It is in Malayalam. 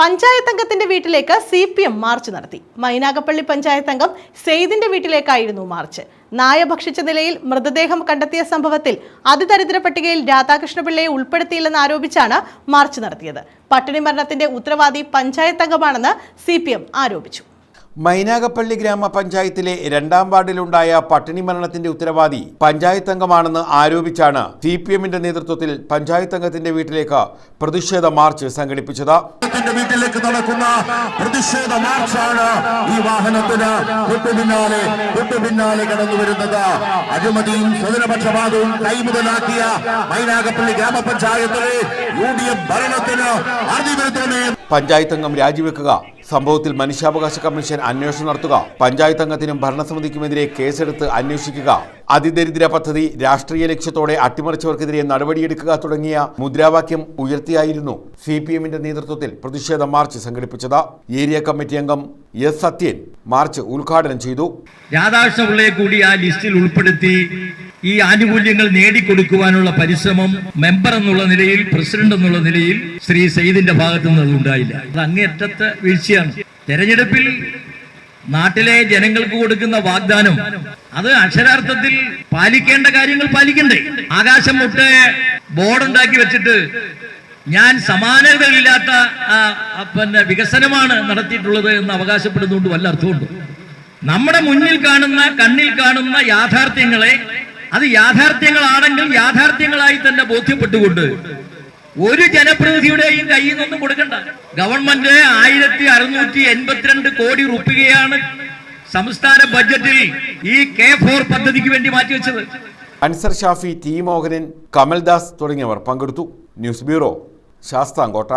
പഞ്ചായത്ത് അംഗത്തിന്റെ വീട്ടിലേക്ക് സി പി എം മാർച്ച് നടത്തി. മൈനാഗപ്പള്ളി പഞ്ചായത്ത് അംഗം സെയ്ദിന്റെ വീട്ടിലേക്കായിരുന്നു മാർച്ച്. നായ ഭക്ഷിച്ച നിലയിൽ മൃതദേഹം കണ്ടെത്തിയ സംഭവത്തിൽ അതിദരിദ്ര പട്ടികയിൽ രാധാകൃഷ്ണപിള്ളയെ ഉൾപ്പെടുത്തിയില്ലെന്ന് ആരോപിച്ചാണ് മാർച്ച് നടത്തിയത്. പട്ടിണി മരണത്തിന്റെ ഉത്തരവാദി പഞ്ചായത്ത് അംഗമാണെന്ന് സി ആരോപിച്ചു. മൈനാഗപ്പള്ളി ഗ്രാമപഞ്ചായത്തിലെ രണ്ടാം വാർഡിലുണ്ടായ പട്ടിണി മരണത്തിന്റെ ഉത്തരവാദി പഞ്ചായത്ത് അംഗമാണെന്ന് ആരോപിച്ചാണ് സി പി എമ്മിന്റെ നേതൃത്വത്തിൽ പഞ്ചായത്ത് അംഗത്തിന്റെ വീട്ടിലേക്ക് പ്രതിഷേധ മാർച്ച് സംഘടിപ്പിച്ചത്. വീട്ടിലേക്ക് നടക്കുന്ന പ്രതിഷേധ മാർച്ചാണ് ഈ വാഹനത്തിന് തൊട്ടു പിന്നാലെ തൊട്ടു പിന്നാലെ കടന്നു വരുന്നത്. അഴിമതിയും സ്വജനപക്ഷപാതവും കൈമുതലാക്കിയ മൈനാഗപ്പള്ളി ഗ്രാമപഞ്ചായത്തിലെ യു ഡി എഫ് ഭരണത്തിന് പഞ്ചായത്ത് അംഗം രാജിവെക്കുക. സംഭവത്തിൽ മനുഷ്യാവകാശ കമ്മീഷൻ അന്വേഷണം നടത്തുക. പഞ്ചായത്ത് അംഗത്തിനും ഭരണസമിതിക്കുമെതിരെ കേസെടുത്ത് അന്വേഷിക്കുക. അതിദരിദ്ര പദ്ധതി രാഷ്ട്രീയ ലക്ഷ്യത്തോടെ അട്ടിമറിച്ചവർക്കെതിരെ നടപടിയെടുക്കുക തുടങ്ങിയ മുദ്രാവാക്യം ഉയർത്തിയായിരുന്നു സി പി എമ്മിന്റെ നേതൃത്വത്തിൽ പ്രതിഷേധ മാർച്ച് സംഘടിപ്പിച്ചത്. ഏരിയ കമ്മിറ്റി അംഗം എസ് സത്യൻ മാർച്ച് ഉദ്ഘാടനം ചെയ്തു. രാധാകൃഷ്ണപിള്ളയെ കൂടി ആ ലിസ്റ്റിൽ ഉൾപ്പെടുത്തി ഈ ആനുകൂല്യങ്ങൾ നേടിക്കൊടുക്കുവാനുള്ള പരിശ്രമം മെമ്പർ എന്നുള്ള നിലയിൽ പ്രസിഡന്റ് എന്നുള്ള നിലയിൽ ശ്രീ സയ്യിദിന്റെ ഭാഗത്തു നിന്ന് അതുണ്ടായില്ല അത് അങ്ങേറ്റത്തെ വീഴ്ചയാണ്. തെരഞ്ഞെടുപ്പിൽ നാട്ടിലെ ജനങ്ങൾക്ക് കൊടുക്കുന്ന വാഗ്ദാനം അത് അക്ഷരാർത്ഥത്തിൽ പാലിക്കേണ്ട കാര്യങ്ങൾ പാലിക്കണ്ടേ? ആകാശം മുട്ട് ബോർഡുണ്ടാക്കി വെച്ചിട്ട് ഞാൻ സമാനതകളില്ലാത്ത പിന്നെ വികസനമാണ് നടത്തിയിട്ടുള്ളത് എന്ന് അവകാശപ്പെടുന്നുകൊണ്ട് വല്ല അർത്ഥമുണ്ട് നമ്മുടെ മുന്നിൽ കാണുന്ന കണ്ണിൽ കാണുന്ന യാഥാർത്ഥ്യങ്ങളെ അത് യാഥാർത്ഥ്യങ്ങളാണെങ്കിൽ യാഥാർത്ഥ്യങ്ങളായി തന്നെ ബോധ്യപ്പെട്ടുകൊണ്ട് ഒരു ജനപ്രതിനിധിയുടെയും കയ്യിൽ നിന്നും കൊടുക്കണ്ട. ഗവൺമെന്റ് ആയിരത്തി അറുന്നൂറ്റി എൺപത്തിരണ്ട് കോടി റുപ്പികയാണ് സംസ്ഥാന ബഡ്ജറ്റിൽ ഈ കെ ഫോർ പദ്ധതിക്ക് വേണ്ടി മാറ്റിവെച്ചത് അൻസർ ഷാഫി ടി മോഹനൻ കമൽദാസ് തുടങ്ങിയവർ പങ്കെടുത്തു. News bureau Sasthamkotta.